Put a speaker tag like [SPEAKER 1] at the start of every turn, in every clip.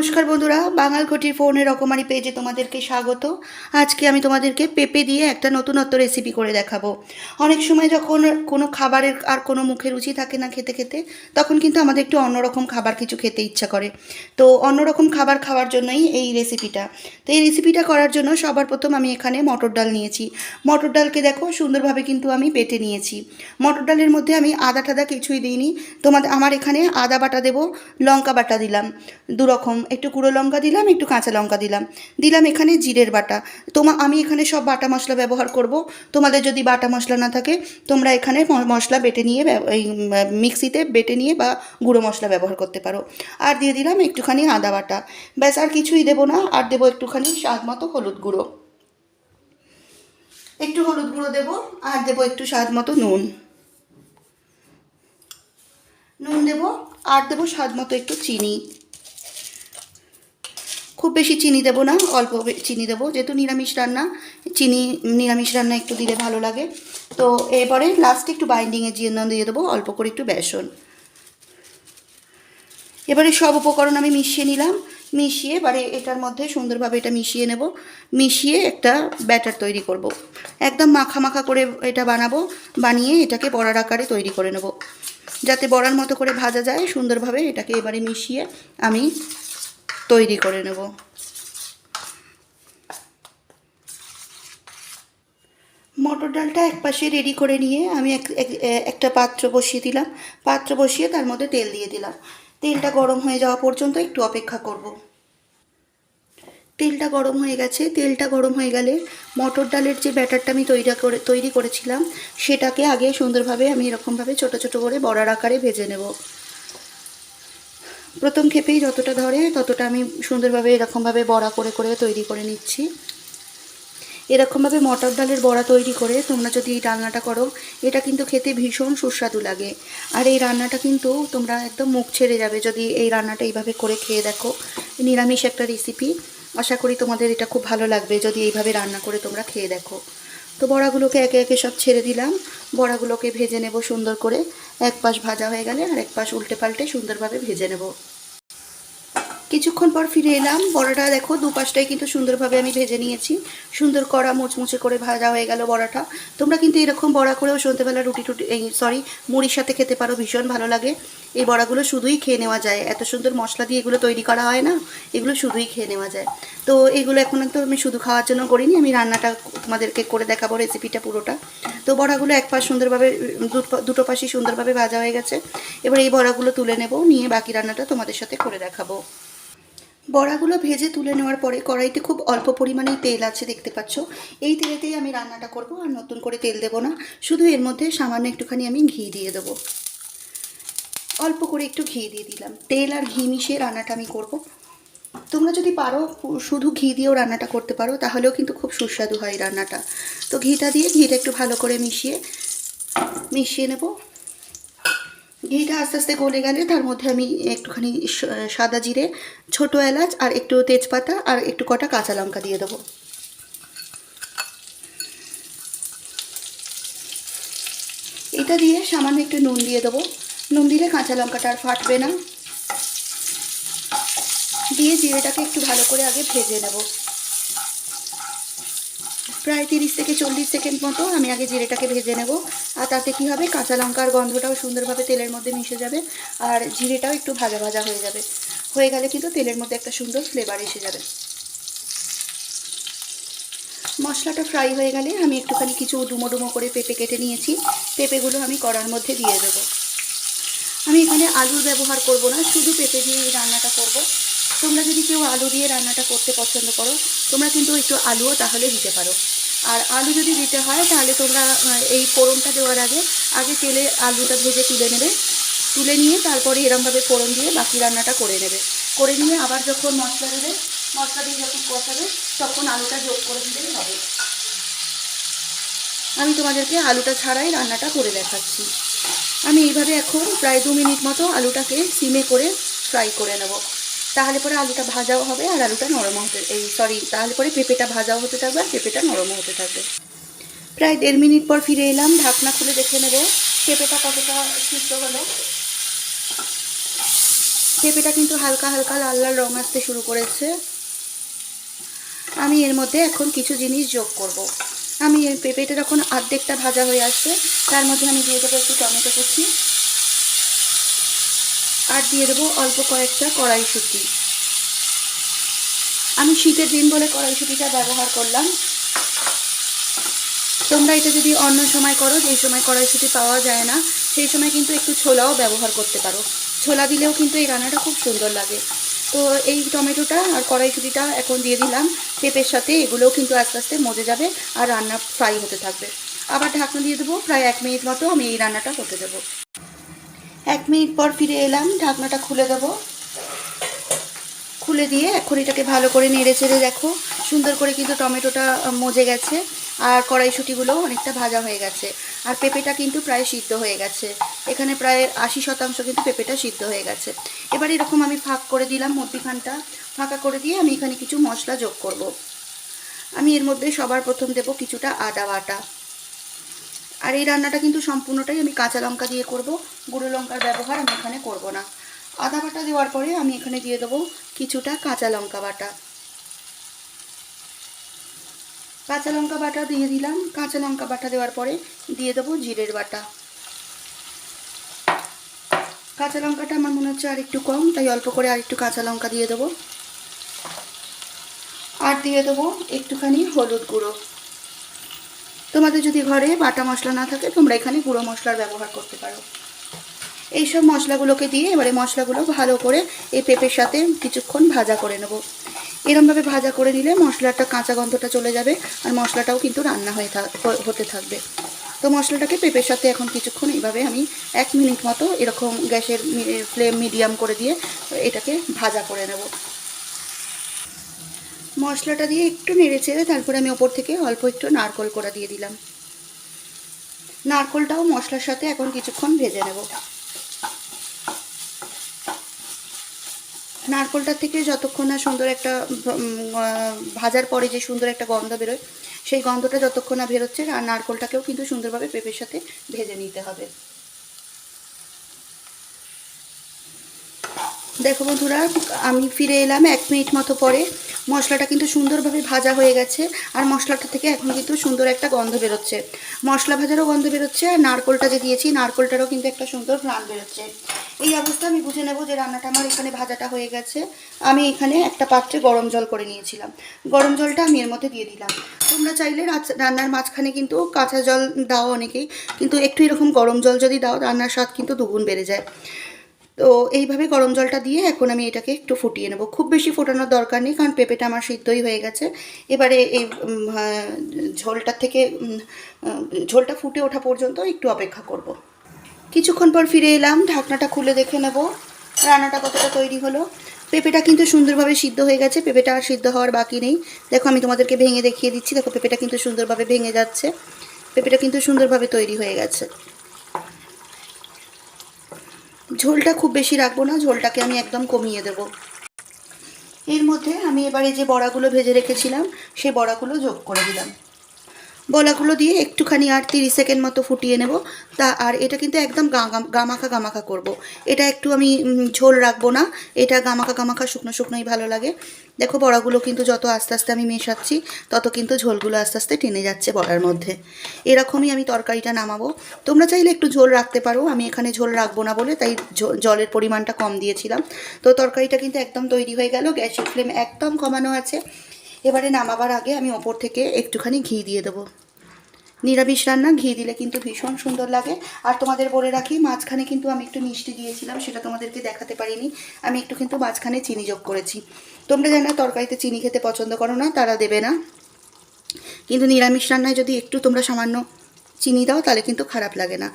[SPEAKER 1] নমস্কার বন্ধুরা, বাঙাল ঘটির ফোনের রকমারি পেজে তোমাদেরকে স্বাগত। আজকে আমি তোমাদেরকে পেঁপে দিয়ে একটা নতুনত্ব রেসিপি করে দেখাবো। অনেক সময় যখন কোনো খাবারের আর কোনো মুখে রুচি থাকে না খেতে খেতে, তখন কিন্তু আমাদের একটু অন্যরকম খাবার কিছু খেতে ইচ্ছা করে। তো অন্যরকম খাবার খাওয়ার জন্যই এই রেসিপিটা তো এই রেসিপিটা করার জন্য সবার প্রথম আমি এখানে মটর ডাল নিয়েছি। মটর ডালকে দেখো, সুন্দরভাবে কিন্তু আমি বেটে নিয়েছি। মটর ডালের মধ্যে আমি আদা টাদা কিছুই দিইনি। তোমাদের, আমার এখানে আদা বাটা দেবো, লঙ্কা বাটা দিলাম। দু রকম একটু গুঁড়ো লঙ্কা দিলাম, একটু কাঁচা লঙ্কা দিলাম। দিলাম এখানে জিরের বাটা। তোমা আমি এখানে সব বাটা মশলা ব্যবহার করব। তোমাদের যদি বাটা মশলা না থাকে, তোমরা এখানে মশলা বেটে নিয়ে এই মিক্সিতে বেটে নিয়ে বা গুঁড়ো মশলা ব্যবহার করতে পারো। আর দিয়ে দিলাম একটুখানি আদা বাটা। ব্যাস, আর কিছুই দেবো না, আর দেবো একটুখানি স্বাদ মতো হলুদ গুঁড়ো। একটু হলুদ গুঁড়ো দেবো, আর দেবো একটু স্বাদ মতো নুন। নুন দেবো, আর দেবো স্বাদ মতো একটু চিনি। খুব বেশি চিনি দেবো না, অল্প চিনি দেবো। যেহেতু নিরামিষ রান্না, চিনি, নিরামিষ রান্না একটু দিলে ভালো লাগে। তো এবারে লাস্টে একটু বাইন্ডিংয়ের জন্য দিয়ে দেবো, অল্প করে একটু বেসন। এবারে সব উপকরণ আমি মিশিয়ে নিলাম। মিশিয়ে, এবারে এটার মধ্যে সুন্দরভাবে এটা মিশিয়ে নেব। মিশিয়ে একটা ব্যাটার তৈরি করব। একদম মাখা মাখা করে এটা বানাবো, বানিয়ে এটাকে বড়ার আকারে তৈরি করে নেব। যাতে বড়ার মতো করে ভাজা যায়, সুন্দরভাবে এটাকে এবারে মিশিয়ে আমি তৈরি করে নেব। মটর ডালটা এক পাশে রেডি করে নিয়ে আমি এক, এক- একটা পাত্র বসিয়ে দিলাম। পাত্র বসিয়ে তার মধ্যে তেল দিয়ে দিলাম। তেলটা গরম হয়ে যাওয়া পর্যন্ত একটু অপেক্ষা করব। তেলটা গরম হয়ে গেছে। তেলটা গরম হয়ে গেলে মটর ডালের যে ব্যাটারটা আমি তৈরি করে, তৈরি করেছিলাম, সেটাকে আগে সুন্দরভাবে আমি এরকমভাবে ছোট ছোট করে বড়ার আকারে ভেজে নেব। প্রথম ক্ষেপেই যতটা ধরে, ততটা আমি সুন্দরভাবে এরকমভাবে বড়া করে করে তৈরি করে নিচ্ছি। এরকমভাবে মটর ডালের বড়া তৈরি করে তোমরা যদি এই রান্নাটা করো, এটা কিন্তু খেতে ভীষণ সুস্বাদু লাগে। আর এই রান্নাটা কিন্তু তোমরা একদম মুখ ছেড়ে যাবে যদি এই রান্নাটা এইভাবে করে খেয়ে দেখো। নিরামিষ একটা রেসিপি আশা করি তোমাদের এটা খুব ভালো লাগবে যদি এইভাবে রান্না করে তোমরা খেয়ে দেখো। তো বড়াগুলোকে একে একে সব ছেড়ে দিলাম। বড়াগুলোকে ভেজে নেব সুন্দর করে। এক পাশ ভাজা হয়ে গেলে আর এক পাশ উল্টে পাল্টে সুন্দরভাবে ভেজে নেব। কিছুক্ষণ পর ফিরে এলাম। বড়াটা দেখো, দুপাশটাই কিন্তু সুন্দরভাবে আমি ভেজে নিয়েছি। সুন্দর কড়া মুচমুচে করে ভাজা হয়ে গেল বড়াটা। তোমরা কিন্তু এরকম বড়া করেও সন্ধ্যেবেলা রুটি টুটি, এই সরি মুড়ির সাথে খেতে পারো, ভীষণ ভালো লাগে। এই বড়াগুলো শুধুই খেয়ে নেওয়া যায়। এত সুন্দর মশলা দিয়ে এগুলো তৈরি করা হয় না, এগুলো শুধুই খেয়ে নেওয়া যায়। তো এগুলো এখন তো আমি শুধু খাওয়ার জন্য করিনি, আমি রান্নাটা তোমাদেরকে করে দেখাবো রেসিপিটা পুরোটা। তো বড়াগুলো এক পাশ সুন্দরভাবে দুটো- দুটো পাশই সুন্দরভাবে ভাজা হয়ে গেছে। এবার এই বড়াগুলো তুলে নেব, নিয়ে বাকি রান্নাটা তোমাদের সাথে করে দেখাবো। বড়াগুলো ভেজে তুলে নেওয়ার পরে কড়াইতে খুব অল্প পরিমাণেই তেল আছে দেখতে পাচ্ছ। এই তেলেতেই আমি রান্নাটা করব, আর নতুন করে তেল দেবো না। শুধু এর মধ্যে সামান্য একটুখানি আমি ঘি দিয়ে দেবো। অল্প করে একটু ঘি দিয়ে দিলাম। তেল আর ঘি মিশিয়ে রান্নাটা আমি করব। তোমরা যদি পারো শুধু ঘি দিয়েও রান্নাটা করতে পারো, তাহলেও কিন্তু খুব সুস্বাদু হয় রান্নাটা। তো ঘিটা দিয়ে ঘিটা একটু ভালো করে মিশিয়ে মিশিয়ে নেব। ঘিটা আস্তে আস্তে গলে গেলে তার মধ্যে আমি একটুখানি সাদা জিরে, ছোটো এলাচ আর একটু তেজপাতা আর একটু কটা কাঁচা লঙ্কা দিয়ে দেবো। এটা দিয়ে সামান্য একটু নুন দিয়ে দেবো। নুন দিলে কাঁচা লঙ্কাটা আর ফাটবে না। দিয়ে জিরেটাকে একটু ভালো করে আগে ভেজে নেব। প্রায় তিরিশ থেকে চল্লিশ সেকেন্ড মতো আমি আগে জিরেটাকে ভেজে নেব। আর তাতে কি হবে? কাঁচা লঙ্কার গন্ধটাও সুন্দরভাবে তেলের মধ্যে মিশে যাবে। আর জিরেটাও একটু ভাজা ভাজা হয়ে যাবে। হয়ে গেলে কিন্তু তেলের মধ্যে একটা সুন্দর ফ্লেভার এসে যাবে। মশলাটা ফ্রাই হয়ে গেলে আমি একটুখানি কিছু ডুমো ডুমো করে পেঁপে কেটে নিয়েছি। পেঁপেগুলো আমি কড়ার মধ্যে দিয়ে দেবো। আমি এখানে আলুর ব্যবহার করব না, শুধু পেঁপে দিয়ে এই রান্নাটা করব। তোমরা যদি কেউ আলু দিয়ে রান্নাটা করতে পছন্দ করো, তোমরা কিন্তু একটু আলুও তাহলে দিতে পারো। আর আলু যদি দিতে হয়, তাহলে তোমরা এই ফোড়নটা দেওয়ার আগে আগে তেলে আলুটা ভেজে তুলে নেবে। তুলে নিয়ে তারপরে এরমভাবে ফোড়ন দিয়ে বাকি রান্নাটা করে নেবে। করে নিয়ে আবার যখন মশলা দেবে, মশলা দিয়ে যখন কষাবে, তখন আলুটা যোগ করে দিলেই হবে। আমি তোমাদেরকে আলুটা ছাড়াই রান্নাটা করে দেখাচ্ছি। আমি এইভাবে এখন প্রায় দু মিনিট মতো আলুটাকে সিমে করে ফ্রাই করে নেব। তাহলে পরে আলুটা ভাজাও হবে আর আলুটা নরম হতে, এই সরি তাহলে পরে পেঁপেটা ভাজাও হতে থাকবে আর পেঁপেটা নরমও হতে থাকবে। প্রায় দেড় মিনিট পর ফিরে এলাম, ঢাকনা খুলে দেখে নেব পেঁপেটা কতটা সিদ্ধ হলো। পেঁপেটা কিন্তু হালকা হালকা লাল লাল রং আসতে শুরু করেছে। আমি এর মধ্যে এখন কিছু জিনিস যোগ করব। আমি এই পেঁপেটা যখন অর্ধেকটা ভাজা হয়ে আসছে, তার মধ্যে আমি দিয়ে দেবো একটু টমেটো কুচি। আর দিয়ে দেবো অল্প কয়েকটা কড়াইশুঁটি আমি শীতের দিন বলে কড়াইশুঁটিটা ব্যবহার করলাম। তোমরা এটা যদি অন্য সময় করো, যেই সময় কড়াইশুঁটি পাওয়া যায় না, সেই সময় কিন্তু একটু ছোলাও ব্যবহার করতে পারো। ছোলা দিলেও কিন্তু এই রান্নাটা খুব সুন্দর লাগে। তো এই টমেটোটা আর কড়াইশুঁটিটা এখন দিয়ে দিলাম। পেঁপের সাথে এগুলোও কিন্তু আস্তে আস্তে মজে যাবে আর রান্না ফ্রাই হতে থাকবে। আবার ঢাকনা দিয়ে দেবো প্রায় এক মিনিট মতো আমি এই রান্নাটা করতে দেবো। এক মিনিট পর ফিরে এলাম, ঢাকনাটা খুলে দেবো। খুলে দিয়ে এখন এটাকে ভালো করে নেড়ে চেড়ে দেখো। সুন্দর করে কিন্তু টমেটোটা মজে গেছে আর কড়াইশুঁটিগুলো অনেকটা ভাজা হয়ে গেছে। আর পেঁপেটা কিন্তু প্রায় সিদ্ধ হয়ে গেছে। এখানে প্রায় আশি শতাংশ কিন্তু পেঁপেটা সিদ্ধ হয়ে গেছে। এবার এরকম আমি ফাঁক করে দিলাম মধ্যিখানটা। ফাঁকা করে দিয়ে আমি এখানে কিছু মশলা যোগ করব। আমি এর মধ্যে সবার প্রথম দেব কিছুটা আদা বাটা। আর এই রান্নাটা কিন্তু সম্পূর্ণটাই আমি কাঁচা লঙ্কা দিয়ে করব। গুঁড়ো লঙ্কার ব্যবহার আমি এখানে করব না। আদা বাটা দেওয়ার পরে আমি এখানে দিয়ে দেবো কিছুটা কাঁচা লঙ্কা বাটা। কাঁচা লঙ্কা বাটা দিয়ে দিলাম। কাঁচা লঙ্কা বাটা দেওয়ার পরে দিয়ে দেবো জিরের বাটা। কাঁচা লঙ্কাটা আমার মনে হচ্ছে আর একটু কম, তাই অল্প করে আর একটু কাঁচা লঙ্কা দিয়ে দেবো। আর দিয়ে দেবো একটুখানি হলুদ গুঁড়ো। তোমাদের যদি ঘরে বাটা মশলা না থাকে, তোমরা এখানে গুঁড়ো মশলার ব্যবহার করতে পারো। এইসব মশলাগুলোকে দিয়ে এবারে মশলাগুলো ভালো করে এই পেঁপের সাথে কিছুক্ষণ ভাজা করে নেব। এরমভাবে ভাজা করে নিলে মশলাটা, কাঁচা গন্ধটা চলে যাবে আর মশলাটাও কিন্তু রান্না হয়ে হতে থাকবে। তো মশলাটাকে পেঁপের সাথে এখন কিছুক্ষণ এইভাবে আমি এক মিনিট মতো এরকম গ্যাসের ফ্লেম মিডিয়াম করে দিয়ে এটাকে ভাজা করে নেব। মশলাটা দিয়ে একটু নেড়ে চেড়ে তারপরে আমি ওপর থেকে অল্প একটু নারকল করে দিয়ে দিলাম। নারকলটাও মশলার সাথে এখন কিছুক্ষণ ভেজে নেব। নারকলটার থেকে যতক্ষণ না সুন্দর একটা ভাজার পরে যে সুন্দর একটা গন্ধ বেরোয়, সেই গন্ধটা যতক্ষণ না বেরোচ্ছে, আর নারকলটাকেও কিন্তু সুন্দরভাবে পেঁপের সাথে ভেজে নিতে হবে। দেখো বন্ধুরা, আমি ফিরে এলাম এক মিনিট মতো পরে। মশলাটা কিন্তু সুন্দরভাবে ভাজা হয়ে গেছে, আর মশলাটা থেকে এখন কিন্তু সুন্দর একটা গন্ধ বেরোচ্ছে। মশলা ভাজারও গন্ধ বেরোচ্ছে, আর নারকোলটা যে দিয়েছি, নারকোলটারও কিন্তু একটা সুন্দর ঘ্রাণ বেরোচ্ছে। এই অবস্থা আমি বুঝে নেব যে রান্নাটা আমার এখানে ভাজাটা হয়ে গেছে। আমি এখানে একটা পাত্রে গরম জল করে নিয়েছিলাম। গরম জলটা আমি এর মধ্যে দিয়ে দিলাম। তোমরা চাইলে রান্নার মাঝখানে কিন্তু কাঁচা জল দাও অনেকেই, কিন্তু একটু এরকম গরম জল যদি দাও, রান্নার স্বাদ কিন্তু দুগুণ বেড়ে যায়। তো এইভাবে গরম জলটা দিয়ে এখন আমি এটাকে একটু ফুটিয়ে নেব। খুব বেশি ফোটানোর দরকার নেই, কারণ পেঁপেটা আমার সিদ্ধই হয়ে গেছে। এবারে এই ঝোলটার থেকে ঝোলটা ফুটে ওঠা পর্যন্ত একটু অপেক্ষা করব। কিছুক্ষণ পর ফিরে এলাম, ঢাকনাটা খুলে দেখে নেব। রান্নাটা কতটা তৈরি হলো। পেঁপেটা কিন্তু সুন্দরভাবে সিদ্ধ হয়ে গেছে, পেঁপেটা আর সিদ্ধ হওয়ার বাকি নেই। দেখো আমি তোমাদেরকে ভেঙে দেখিয়ে দিচ্ছি, দেখো পেঁপেটা কিন্তু সুন্দরভাবে ভেঙে যাচ্ছে। পেঁপেটা কিন্তু সুন্দরভাবে তৈরি হয়ে গেছে। ঝোলটা খুব বেশি রাখব না, ঝোলটাকে আমি একদম কমিয়ে দেব। এর মধ্যে আমি এবারে যে বড়াগুলো ভেজে রেখেছিলাম সেই বড়াগুলো যোগ করে দিলাম। বলাগুলো দিয়ে একটুখানি আর তিরিশ সেকেন্ড মতো ফুটিয়ে নেব। তা আর এটা কিন্তু একদম গামাখা গামাখা করব। এটা একটু আমি ঝোল রাখব না। এটা গামাখা গামাখা শুকনো শুকনোই ভালো লাগে। দেখো বড়াগুলো কিন্তু যত আস্তে আস্তে আমি মেশাচ্ছি, তত কিন্তু ঝোলগুলো আস্তে আস্তে টেনে যাচ্ছে বড়ার মধ্যে। এরকমই আমি তরকারিটা নামাবো। তোমরা চাইলে একটু ঝোল রাখতে পারো। আমি এখানে ঝোল রাখব না বলে তাই জলের পরিমাণটা কম দিয়েছিলাম। তো তরকারিটা কিন্তু একদম তৈরি হয়ে গেল। গ্যাসের ফ্লেম একদম কমানো আছে। এবারে নামাবার আগে আমি ওপর থেকে একটুখানি ঘি দিয়ে দেবো। নিরামিষ রান্না, ঘি দিলে কিন্তু ভীষণ সুন্দর লাগে। আর তোমাদের বলে রাখি, মাঝখানে কিন্তু আমি একটু মিষ্টি দিয়েছিলাম, সেটা তোমাদেরকে দেখাতে পারিনি। আমি একটু কিন্তু মাঝখানে চিনি যোগ করেছি। তোমরা জানো, তরকারিতে চিনি খেতে পছন্দ করো না, তারা দেবে না। কিন্তু নিরামিষ রান্নায় যদি একটু তোমরা সামান্য চিনি দাও তাহলে কিন্তু খারাপ লাগে না।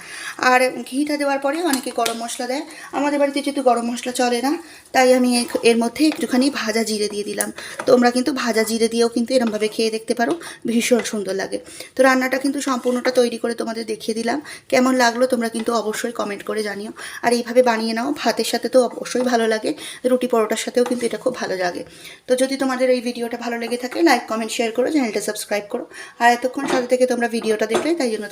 [SPEAKER 1] আর ঘিটা দেওয়ার পরে অনেকে গরম মশলা দেয়। আমাদের বাড়িতে যেহেতু গরম মশলা চলে না, তাই আমি এর মধ্যে একটুখানি ভাজা জিরে দিয়ে দিলাম। তোমরা কিন্তু ভাজা জিরে দিয়েও কিন্তু এরমভাবে খেয়ে দেখতে পারো, ভীষণ সুন্দর লাগে। তো রান্নাটা কিন্তু সম্পূর্ণটা তৈরি করে তোমাদের দেখিয়ে দিলাম। কেমন লাগল তোমরা কিন্তু অবশ্যই কমেন্ট করে জানিও। আর এইভাবে বানিয়ে নাও, ভাতের সাথে তো অবশ্যই ভালো লাগে, রুটি পরোটার সাথেও কিন্তু এটা খুব ভালো লাগে। তো যদি তোমাদের এই ভিডিওটা ভালো লেগে থাকে লাইক কমেন্ট শেয়ার করো চ্যানেলটা সাবস্ক্রাইব করো। আর এতক্ষণ সাথে থেকে তোমরা ভিডিওটা দেখলে, তাই জন্য